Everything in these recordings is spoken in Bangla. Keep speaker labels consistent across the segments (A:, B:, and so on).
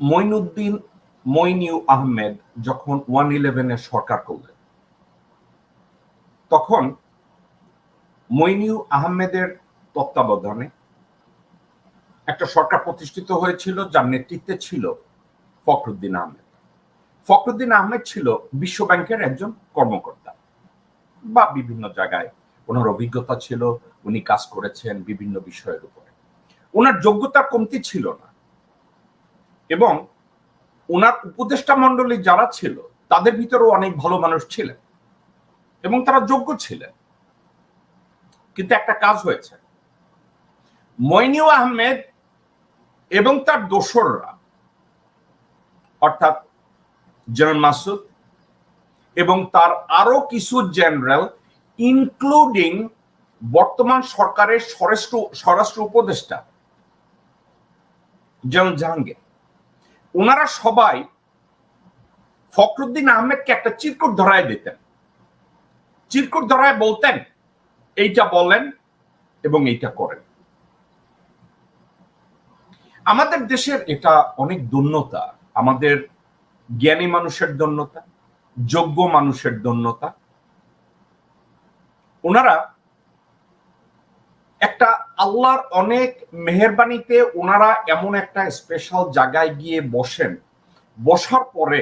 A: মইনুদ্দিন মইনিউ আহমেদ যখন ওয়ান ইলেভেনের সরকার করলেন, তখন মইনিউ আহমেদের তত্ত্বাবধানে একটা সরকার প্রতিষ্ঠিত হয়েছিল যার নেতৃত্বে ছিল ফখরুদ্দিন আহমেদ। ফখরুদ্দিন আহমেদ ছিল বিশ্ব ব্যাংকের একজন কর্মকর্তা বা বিভিন্ন জায়গায় ওনার অভিজ্ঞতা ছিল, উনি কাজ করেছেন বিভিন্ন বিষয়ের উপরে। ওনার যোগ্যতার কমতি ছিল না। এবং ওনার উপদেষ্টা মন্ডলী যারা ছিল, তাদের ভিতরেও অনেক ভালো মানুষ ছিলেন এবং তারা যোগ্য ছিলেন। কিন্তু একটা কাজ হয়েছে। মইনিউ আহমেদ এবং তার দোসররা, অর্থাৎ জেনারেল মাসুদ এবং তার আরও কিছু জেনারেল, ইনক্লুডিং বর্তমান সরকারের স্বরাষ্ট্র স্বরাষ্ট্র উপদেষ্টা জেনারেল জাহাঙ্গীর। ওনারা সবাই ফখরুদ্দিন আহমেদকে একটা চিরকুট ধরায় দিতেন। চিরকুট ধরায় বলতেন, এইটা বলেন এবং এইটা করেন। আমাদের দেশের এটা অনেক দন্যতা। আমাদের জ্ঞানী মানুষের দন্যতা, যোগ্য মানুষের দন্যতা। ওনারা একটা আল্লাহর অনেক মেহরবানিতে ওনারা এমন একটা স্পেশাল জায়গায় গিয়ে বসেন। বসার পরে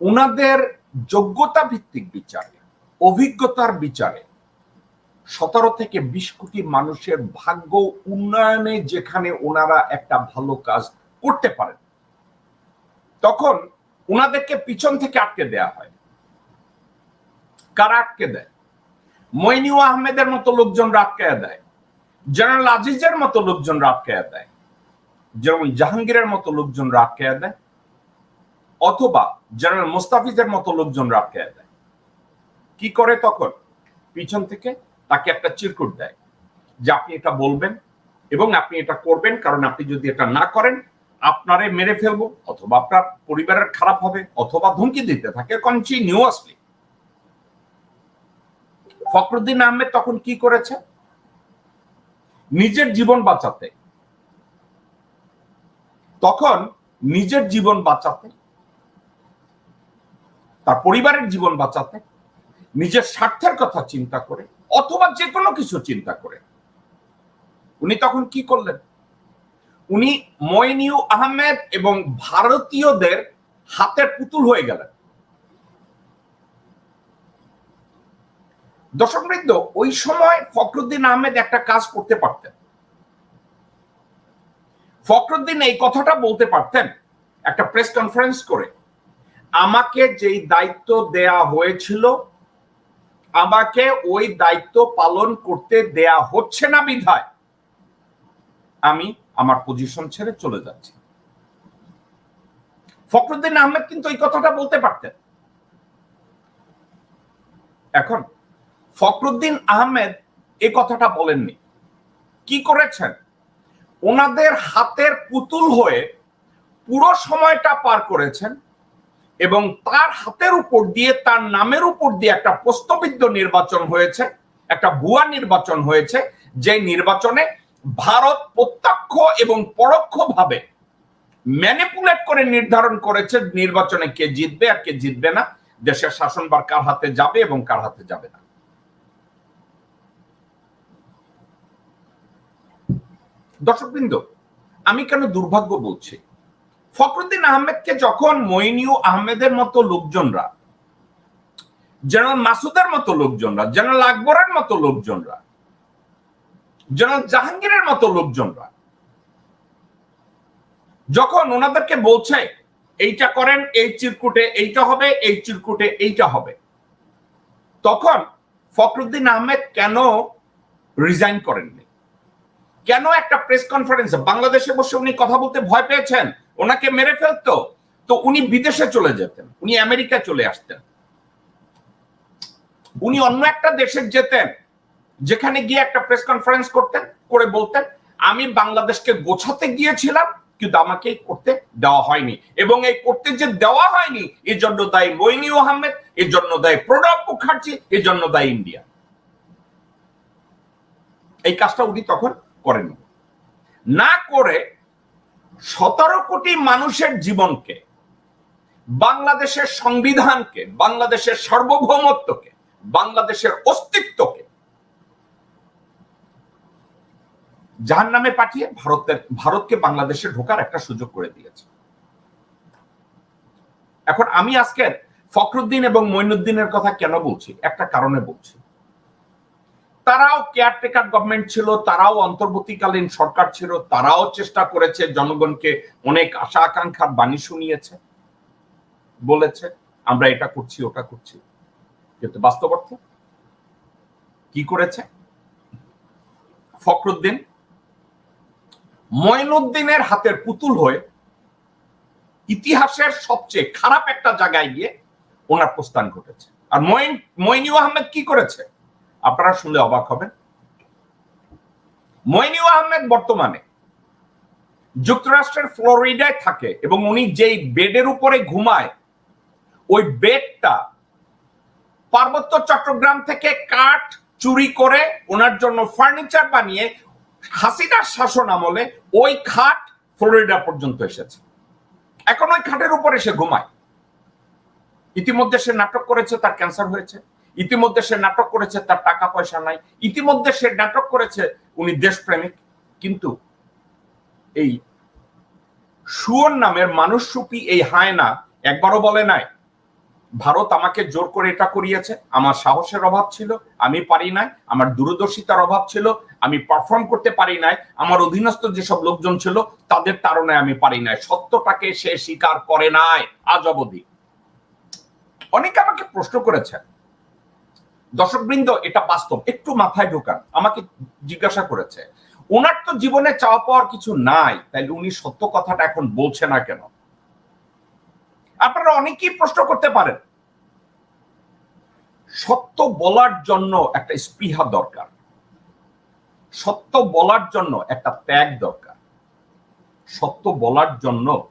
A: ওনাদের যোগ্যতা ভিত্তিক বিচারে, অভিজ্ঞতার বিচারে সতেরো থেকে বিশ কোটি মানুষের ভাগ্য উন্নয়নে যেখানে ওনারা একটা ভালো কাজ করতে পারেন। তখন ওনাদেরকে পিছন থেকে আটকে দেয়া হয়। কারা আটকে দেয়? মইনিউ আহমেদের মতো লোকজন আটকায়া দেয়, জেনারেল আজিজের মতো লোকজন আটকায়া দেয় যেমন জাহাঙ্গীরের মতো লোকজন আটকায়া দেয়, অথবা জেনারেল মুস্তাফিজের মতো লোকজন আটকায়া দেয়। কি করে তখন? পিছন থেকে তাকে একটা চিরকুট দেয় যে আপনি এটা বলবেন এবং আপনি এটা করবেন, কারণ আপনি যদি এটা না করেন, আপনারে মেরে ফেলব, অথবা আপনার পরিবারের খারাপ হবে, অথবা ধমকি দিতে থাকে কন্টিনিউয়াসলি ফখরুদ্দিন আহমেদ তখন কি করেছে? নিজের জীবন বাঁচাতে। তখন নিজের জীবন বাঁচাতে। তার পরিবারের জীবন বাঁচাতে। নিজের স্বার্থের কথা চিন্তা করে, অথবা যে কোনো কিছু চিন্তা করে। উনি তখন কি করলেন? উনি ময়নিউ আহমেদ এবং ভারতীয়দের হাতের পুতুল হয়ে গেলেন। দর্শক বৃন্দ ওই সময় ফখরুদ্দিন আহমেদ একটা কাজ করতে পারতেন। ফখরুদ্দিন এই কথাটা বলতে পারতেন একটা প্রেস কনফারেন্স করে, আমাকে যেই দায়িত্ব দেয়া হয়েছিল, আমাকে ওই দায়িত্ব পালন করতে দেয়া হচ্ছে না বিধায়, আমি আমার পজিশন ছেড়ে চলে যাচ্ছি। ফখরুদ্দিন আহমেদ কিন্তু এই কথাটা বলতে পারতেন। এখন ফখরুদ্দিন আহমেদ এই কথাটা বলেননি। কি করেছেন? ওনাদের হাতের পুতুল হয়ে পুরো সময়টা পার করেছেন এবং তার হাতের উপর দিয়ে, তার নামের উপর দিয়ে একটা প্রস্তবিদ্ধ নির্বাচন হয়েছে, একটা ভুয়া নির্বাচন হয়েছে যে নির্বাচনে ভারত প্রত্যক্ষ এবং পরোক্ষভাবে ম্যানিপুলেট করে নির্ধারণ করেছে নির্বাচনে কে জিতবে আর কে জিতবে না, দেশের শাসনবার কার হাতে যাবে এবং কার হাতে যাবে না। দর্শকবৃন্দ, আমি কেন দুর্ভাগ্য বলছি? ফখরুদ্দিন আহমেদকে যখন মইনিউ আহমেদের মতো লোকজনরা, জেনারেল মাসুদের মতো লোকজনরা, জেনারেল আকবরের মতো লোকজনরা, জেনারেল জাহাঙ্গীরের মতো লোকজনরা, যখন ওনাদেরকে বলছে, এইটা করেন, এই চিরকুটে এইটা হবে, এই চিরকুটে এইটা হবে, তখন ফখরুদ্দিন আহমেদ কেন রিজাইন করেননি? কেন একটা প্রেস কনফারেন্সে বাংলাদেশে বসে উনি কথা বলতে ভয় পেয়েছেন? ওনাকে মেরে ফেলতো? তো উনি বিদেশে চলে যেতেন। উনি আমেরিকা চলে আসতেন। উনি অন্য একটা দেশে যেতেন, যেখানে গিয়ে একটা প্রেস কনফারেন্স করতেন, করে বলতেন, আমি বাংলাদেশকে গোছাতে গিয়েছিলাম, কিন্তু আমাকে করতে দেওয়া হয়নি। এবং এই করতে যে দেওয়া হয়নি, এর জন্য দায়ী মইনিউ আহমেদ, এর জন্য দায়ী প্রণব মুখার্জি, এর জন্য দায়ী ইন্ডিয়া। এই কাজটা উনি তখন করেননি না করে সতেরো কোটি মানুষের জীবনকে, বাংলাদেশের সংবিধানকে, বাংলাদেশের সার্বভৌমত্বকে, বাংলাদেশের অস্তিত্বকে যার নামে পাঠিয়ে ভারতের, ভারতকে বাংলাদেশে ঢোকার একটা সুযোগ করে দিয়েছে। এখন আমি আজকের ফখরুদ্দিন এবং মঈনুদ্দিনের কথা কেন বলছি? একটা কারণে বলছি। তারাও কেয়ারটেকার গভর্নমেন্ট ছিল, তারাও অন্তর্বর্তীকালীন সরকার ছিল, তারাও চেষ্টা করেছে, জনগণকে অনেক আশা আকাঙ্ক্ষার বাণী শুনিয়েছে, বলেছে, আমরা এটা করছি, ওটা করছি। কিন্তু বাস্তব অর্থে কি করেছে? ফখরুদ্দিন ময়নুদ্দিনের হাতের পুতুল হয়ে ইতিহাসের সবচেয়ে খারাপ একটা জায়গায় গিয়ে ওনার প্রস্থান ঘটেছে। আর মইন মইনিউ আহমেদ কি করেছে? আপনারা শুনলে অবাক হবেন। মইনিউ আহমেদ বর্তমানে যুক্তরাষ্ট্রের ফ্লোরিডায় থাকে এবং উনি যেই বেডের উপরে ঘুমায়, ওই বেডটা পার্বত্য চট্টগ্রাম থেকে কাঠ চুরি করে ওনার জন্য ফার্নিচার বানিয়ে হাসিনার শাসন আমলে ওই খাট ফ্লোরিডা পর্যন্ত এসেছে। এখন ওই খাটের উপরে সে ঘুমায়। ইতিমধ্যে সে নাটক করেছে, তার ক্যান্সার হয়েছে। ইতিমধ্যে সে নাটক করেছে, তার টাকা পয়সা নাই। ইতিমধ্যে সে নাটক করেছে, উনি দেশপ্রেমিক। কিন্তু এই সুয়ন নামের মানুষরূপী এই হায়না একবারও বলে নাই, ভারত আমাকে জোর করে এটা করিয়েছে। আমার সাহসের অভাব ছিল, আমি পারি নাই। আমার দূরদর্শিতার অভাব ছিল, আমি পারফর্ম করতে পারি নাই। আমার অধীনস্থ যেসব লোকজন ছিল, তাদের তারণায় আমি পারি নাই। সত্যটাকে সে স্বীকার করে নাই। আজ অবধি। অনেকে আমাকে প্রশ্ন করেছে দর্শকবৃন্দ, এটা বাস্তব। একটু মাথায় ঢোকান, আমাকে জিজ্ঞাসা করেছে। ওনার তো জীবনে চাওয়া পাওয়ার কিছু নাই, তাইলে উনি সত্য কথাটা এখন বলছে না কেন? আপনারা অনেকেই প্রশ্ন করতে পারেন। সত্য বলার জন্য একটা স্পৃহা দরকার। সত্য বলার জন্য একটা ত্যাগ দরকার। সত্য বলার জন্য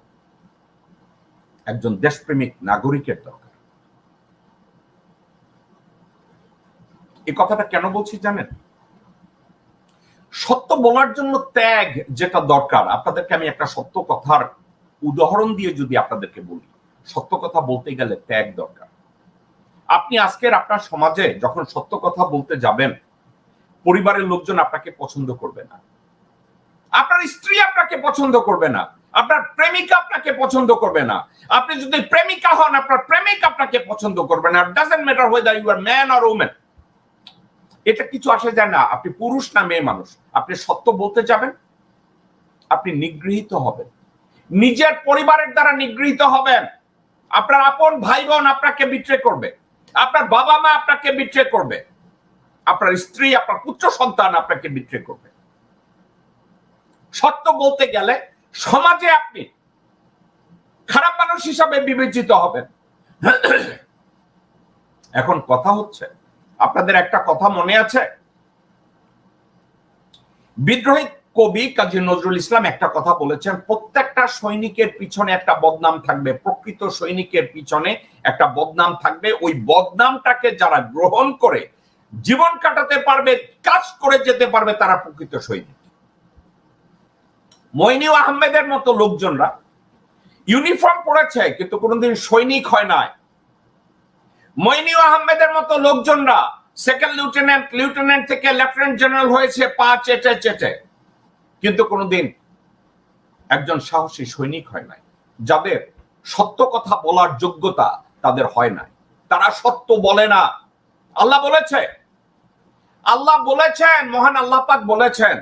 A: একজন দেশপ্রেমিক নাগরিকের দরকার। এই কথাটা কেন বলছি জানেন? সত্য বলার জন্য ত্যাগ যেটা দরকার। আপনাদেরকে আমি একটা সত্য কথার উদাহরণ দিয়ে যদি আপনাদেরকে বলি, সত্য কথা বলতে গেলে ত্যাগ দরকার। আপনি আজকের আপনার সমাজে যখন সত্য কথা বলতে যাবেন, পরিবারের লোকজন আপনাকে পছন্দ করবে না। আপনার স্ত্রী আপনাকে পছন্দ করবে না। আপনার প্রেমিকা আপনাকে পছন্দ করবে না। আপনি যদি প্রেমিকা হন, আপনার প্রেমিক আপনাকে পছন্দ করবে না। Doesn't matter whether you are man or women এটা কিছু আসে যায় না। আপনি পুরুষ না মেয়ে মানুষ। আপনি সত্য বলতে যাবেন, আপনি নিগৃহীত হবেন। নিজের পরিবারের দ্বারা নিগৃহীত হবেন। আপনার আপন ভাই বোন আপনাকে বিট্রে করবে। আপনার বাবা মা আপনাকে বিট্রে করবে। আপনার স্ত্রী, আপনার পুত্র সন্তান আপনাকে বিট্রে করবে। সত্য বলতে গেলে সমাজে আপনি খারাপ মানুষ হিসাবে বিবেচিত হবেন। এখন কথা হচ্ছে আপনাদের একটা কথা মনে আছে? বিদ্রোহী কবি কাজী নজরুল ইসলাম একটা কথা বলেছেন, প্রত্যেকটা সৈনিকের পিছনে একটা বদনাম থাকবে, প্রকৃত সৈনিকের পিছনে একটা বদনাম থাকবে। ওই বদনামটাকে যারা গ্রহণ করে, জীবন কাটাতে পারবে, কাজ করে যেতে পারবে তারা প্রকৃত সৈনিক। মইনিউ আহমেদের মতো লোকজনরা ইউনিফর্ম পড়েছে কিন্তু কোনোদিন সৈনিক হয় নাই। মইনিউ আহমেদের মতো লোকজনরা সেকেন্ড লিউটেন্যান্ট লিউটেন্যান্ট থেকে লেফটেন্যান্ট জেনারেল হয়েছে, পা চেটে চেটে। কিন্তু কোনোদিন একজন সাহসী সৈনিক হয় নাই। যাদের সত্য কথা বলার যোগ্যতা তাদের হয় নাই। তারা সত্য বলে না। আল্লাহ বলেছে। আল্লাহ বলেছেন, মহান আল্লাহ পাক বলেছেন,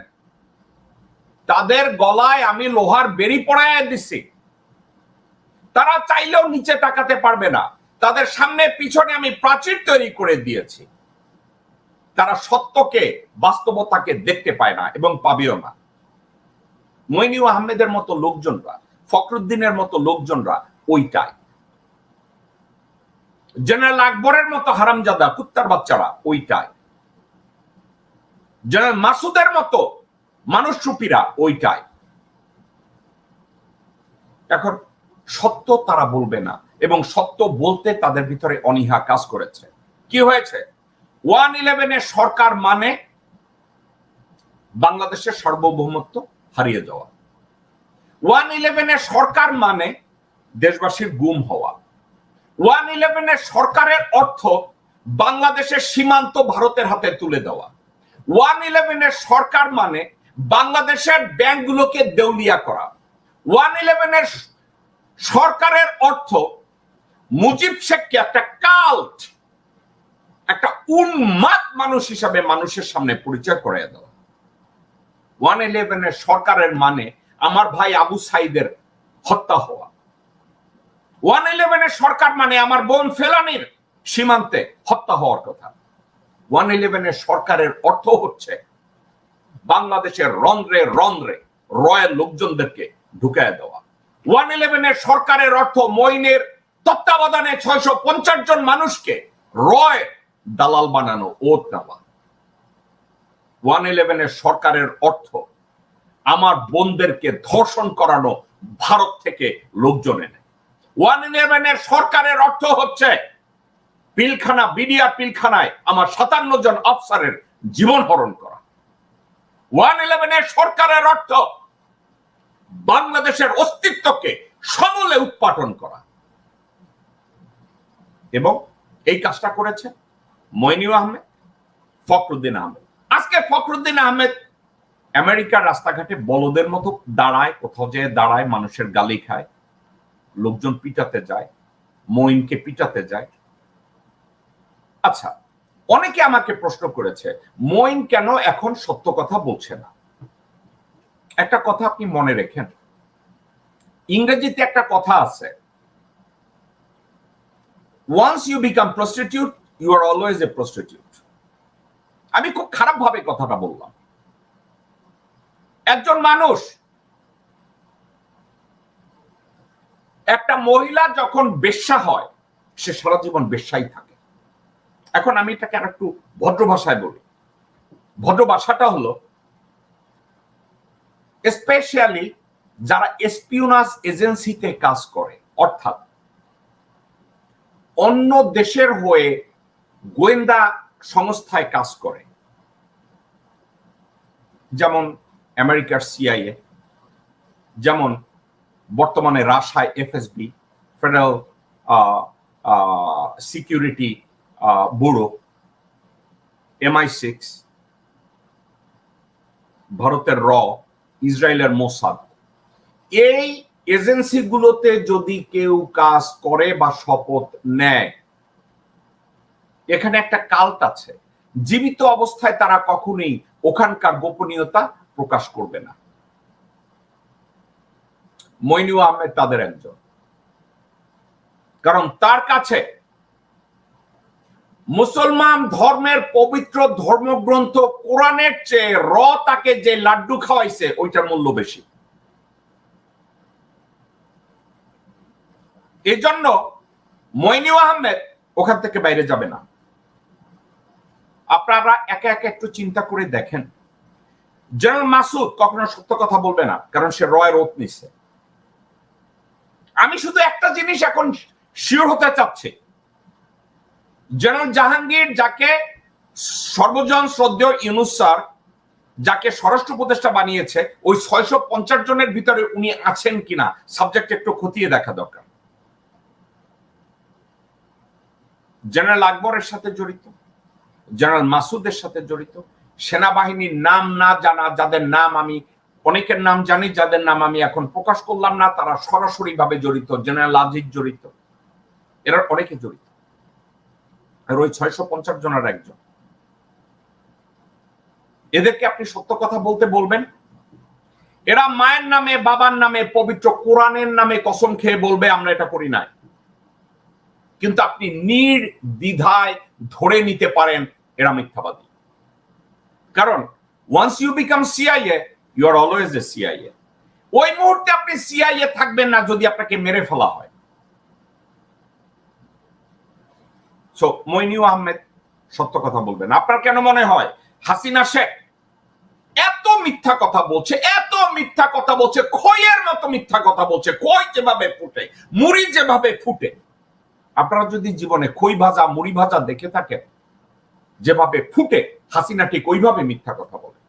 A: তাদের গলায় আমি লোহার বেরি পড়ায় দিছি। তারা চাইলেও নিচে তাকাতে পারবে না। তাদের সামনে পিছনে আমি প্রাচীর তৈরি করে দিয়েছি। তারা সত্যকে, বাস্তবতাকে দেখতে পায় না এবং পাবেও না। মইনিউ আহমেদের মতো লোকজনরা, ফখরুদ্দিনের মতো লোকজনরা ওইটাই। জেনারেল আকবরের মতো হারামজাদা, কুত্তার বাচ্চারা ওইটাই। জেনারেল মাসুদের মতো মানুষ রূপীরা ওইটাই। এখন সত্য তারা বলবে না। এবং সত্য বলতে তাদের ভিতরে অনীহা কাজ করেছে। কি হয়েছে? ওয়ান ইলেভেনের সরকার মানে বাংলাদেশের সার্বভৌমত্ব হারিয়ে যাওয়া। ওয়ান ইলেভেনের সরকার মানে দেশবাসীর গুম হওয়া। ওয়ান ইলেভেনের সরকারের অর্থ বাংলাদেশের সীমান্ত ভারতের হাতে তুলে দেওয়া। ওয়ান ইলেভেনের সরকার মানে বাংলাদেশের ব্যাংকগুলোকে দেউলিয়া করা। ওয়ান ইলেভেনের সরকারের অর্থ মুজিব শেখকে একটা কাল্ট একটা উন্মাদ মানুষ হিসাবে মানুষের সামনে পরিচয় করে দেওয়া। ওয়ান ইলেভেনের সরকারের মানে আমার ভাই আবু সাইদের হত্যা হওয়া। ওয়ান ইলেভেনের সরকার মানে আমার বোন ফেলানির সীমান্তে হত্যা হওয়ার কথা। ওয়ান ইলেভেনের সরকারের অর্থ হচ্ছে বাংলাদেশের রন্ধ্রে রন্ধ্রে রয়্যাল লোকজনদেরকে ঢুকায় দেওয়া। ওয়ান ইলেভেনের সরকারের অর্থ মইনের তত্ত্বাবধানে ছয়শো পঞ্চাশ জন মানুষকে রয় দালাল বানানো ওত নেওয়া ওয়ান ইলেভেনের সরকারের অর্থ, আমার বোনদেরকে ধর্ষণ করানো ভারত থেকে লোকজন এনে। ওয়ান ইলেভেনের সরকারের অর্থ হচ্ছে, পিলখানা, বিডিআর পিলখানায় আমার সাতান্ন জন অফিসারের জীবন হরণ করা। ওয়ান ইলেভেনের সরকারের অর্থ, বাংলাদেশের অস্তিত্বকে সমূলে উৎপাটন করা। এবং এই কাজটা করেছে মইনিউ আহমেদ, ফখরুদ্দিন আহমেদ। আজকে ফখরুদ্দিন আহমেদ আমেরিকার রাস্তাঘাটে বলদের মতো দাঁড়ায়, কোথাও যেয়ে দাঁড়ায়, মানুষের গালি খায়, লোকজন পিটাতে যায়, মইনকে পিটাতে যায়। আচ্ছা অনেকে আমাকে প্রশ্ন করেছে, মইন কেন এখন সত্য কথা বলছে না? একটা কথা আপনি মনে রেখেন। ইংরেজিতে একটা কথা আছে once you become prostitute you are always a prostitute আমি খুব খারাপ ভাবে কথাটা বললাম। একজন মানুষ, একটা মহিলা যখন বেশ্যা হয়, সে সারা জীবন বেশ্যাই থাকে। এখন আমি এটাকে আর একটু ভদ্র ভাষায় বলি। ভদ্র ভাষাটা হলো স্পেশালি যারা এসপিওনাস এজেন্সিতে কাজ করে, অর্থাৎ অন্য দেশের হয়ে গোয়েন্দা সংস্থায় কাজ করে। যেমন আমেরিকার সিআইএ যেমন বর্তমানে রাশায় FSB federal security bureau MI six ভারতের র, ইসরায়েলের মোসাদ। এই এজেন্সিগুলোতে যদি কেউ কাজ করে বা শপথ নেয়, এখানে একটা কাল্ট আছে। জীবিত অবস্থায় তারা কখনোই ওখানকার গোপনীয়তা প্রকাশ করবে না। মইনু আহমেদ তাদের একজন। কারণ তার কাছে মুসলমান ধর্মের পবিত্র ধর্মগ্রন্থ কোরআনের চেয়ে র তাকে যে লাড্ডু খাওয়াইছে, ওইটার মূল্য বেশি। এই জন্য মইনু আহমেদ ওখান থেকে বাইরে যাবে না। আপনারা একে একে একটু চিন্তা করে দেখেন। জেনারেল মাসুদ কখনো সত্য কথা বলবে না, কারণ সে রয়ের ওত নিচ্ছে আমি শুধু একটা জিনিস এখন শিওর হতে চাচ্ছি। জেনারেল জাহাঙ্গীর যাকে সর্বজন শ্রদ্ধেয় ইউনুস যাকে স্বরাষ্ট্র উপদেষ্টা বানিয়েছে, ওই ছয়শো পঞ্চাশ জনের ভিতরে উনি আছেন কিনা সাবজেক্ট একটু খতিয়ে দেখা দরকার। জেনারেল আকবরের সাথে জড়িত জেনারেল মাসুদের সাথে জড়িত, সেনাবাহিনীর নাম না জানা, যাদের নাম আমি, অনেকের নাম জানি, যাদের নাম আমি এখন প্রকাশ করলাম না, তারা সরাসরি ভাবে জড়িত জেনারেল আজিজ জড়িত। এরা অনেকে জড়িত। আর ওই ছয়শো পঞ্চাশ জনের একজন। এদেরকে আপনি সত্য কথা বলতে বলবেন? এরা মায়ের নামে, বাবার নামে, পবিত্র কোরআনের নামে কসম খেয়ে বলবে, আমরা এটা করি নাই। কিন্তু আপনি নির্দ্বিধায় ধরে নিতে পারেন এরা মিথ্যাবাদী। কারণ once you become CIA you are always a CIA ওই মুহূর্তে আপনি সিআইএ থাকবেন না যদি আপনাকে মেরে ফেলা হয়। সো মইনিউ আহমেদ সত্য কথা বলবেন। আপনার কেন মনে হয়? হাসিনা শেখ এত মিথ্যা কথা বলছে, এত মিথ্যা কথা বলছে, খইয়ের মতো মিথ্যা কথা বলছে, খই যেভাবে ফুটে, মুড়ি যেভাবে ফুটে আপনারা যদি জীবনে খই ভাজা, মুড়ি ভাজা দেখে থাকেন, যেভাবে ফুটে, হাসিনা ঠিক ওইভাবে মিথ্যা কথা বলে।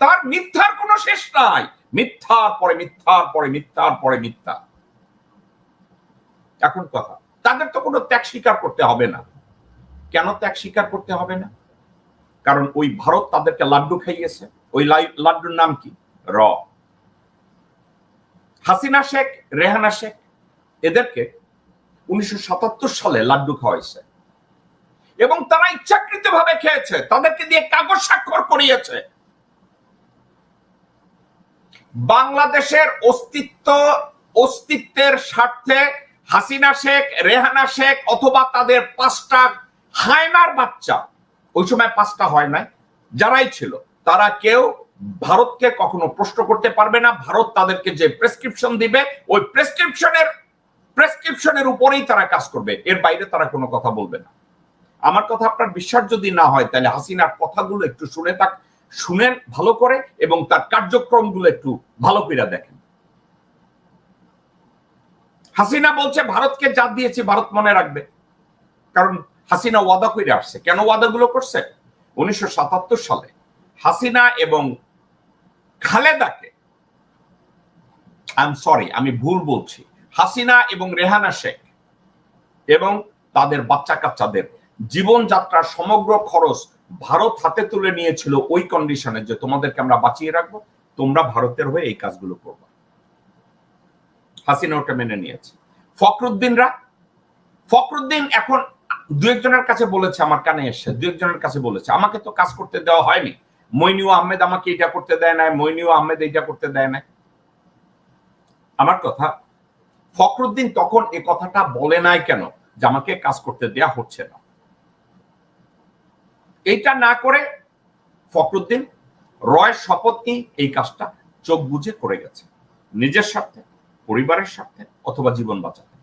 A: তার মিথ্যার কোনো শেষ নাই। মিথ্যার পরে মিথ্যার পরে মিথ্যার পরে মিথ্যা। এখন কথা, তাদের তো কোনো ত্যাগ স্বীকার করতে হবে না। কেন ত্যাগ স্বীকার করতে হবে না? কারণ ওই ভারত তাদেরকে লাড্ডু খাইয়েছে। ওই লাড্ডুর নাম কি? র। হাসিনা শেখ, রেহানা শেখ, এদেরকে উনিশশো সালে লাড্ডু খাওয়াইছে। এবং তারা ইচ্ছাকৃত ভাবে খেয়েছে। তাদেরকে দিয়ে কাগজ স্বাক্ষর করিয়েছে। বাংলাদেশের অস্তিত্ব, অস্তিত্বের স্বার্থে হাসিনা শেখ, রেহানা শেখ অথবা তাদের পাঁচটা হায়নার বাচ্চা, ওই সময় পাঁচটা হয় নাই, যারাই ছিল, তারা কেউ ভারতকে কখনো প্রশ্ন করতে পারবে না। ভারত তাদেরকে যে প্রেসক্রিপশন দিবে, ওই প্রেসক্রিপশনের প্রেসক্রিপশনের উপরেই তারা কাজ করবে। এর বাইরে তারা কোনো কথা বলবে না। আমার কথা আপনার বিশ্বাস যদি না হয়, তাহলে হাসিনার কথাগুলো একটু শুনে থাক, শুনেন, ভালো করে, এবং তার কার্যক্রমগুলো একটু ভালো করে দেখেন। হাসিনা বলছে, ভারতকে যা দিয়েছে, ভারত মনে রাখবে। কারণ হাসিনা ওয়াদা করে আসছে। কেন ওয়াদাগুলো করছে? উনিশশো সাতাত্তর সালে হাসিনা এবং খালেদাকে আই এম সরি আমি ভুল বলছি। হাসিনা এবং রেহানা শেখ এবং তাদের বাচ্চা কাচ্চাদের জীবনযাত্রার সমগ্র খরচ ভারত হাতে তুলে নিয়েছিল ওই কন্ডিশনে যে তোমাদেরকে আমরা বাঁচিয়ে রাখব, তোমরা ভারতের হয়ে এই কাজগুলো করবে। হাসিনা ওটা মেনে নিয়েছে। ফখরুদ্দিনরা, ফখরুদ্দিন এখন দু একজনের কাছে বলেছে, আমার কানে এসছে, দু একজনের কাছে বলেছে, আমাকে তো কাজ করতে দেওয়া হয়নি। মইনিউ আহমেদ আমাকে এটা করতে দেয় নাই মইনিউ আহমেদ এটা করতে দেয় নাই। আমার কথা ফখরুদ্দিন তখন এ কথাটা বলে নাই কেন? যে আমাকে কাজ করতে দেয়া হচ্ছে না। এইটা না করে ফখরুদ্দিন রয়ের শপথ নিয়ে এই কাজটা চোখ বুঝে করে গেছে। নিজের স্বার্থে, পরিবারের স্বার্থে অথবা জীবন বাঁচাতে।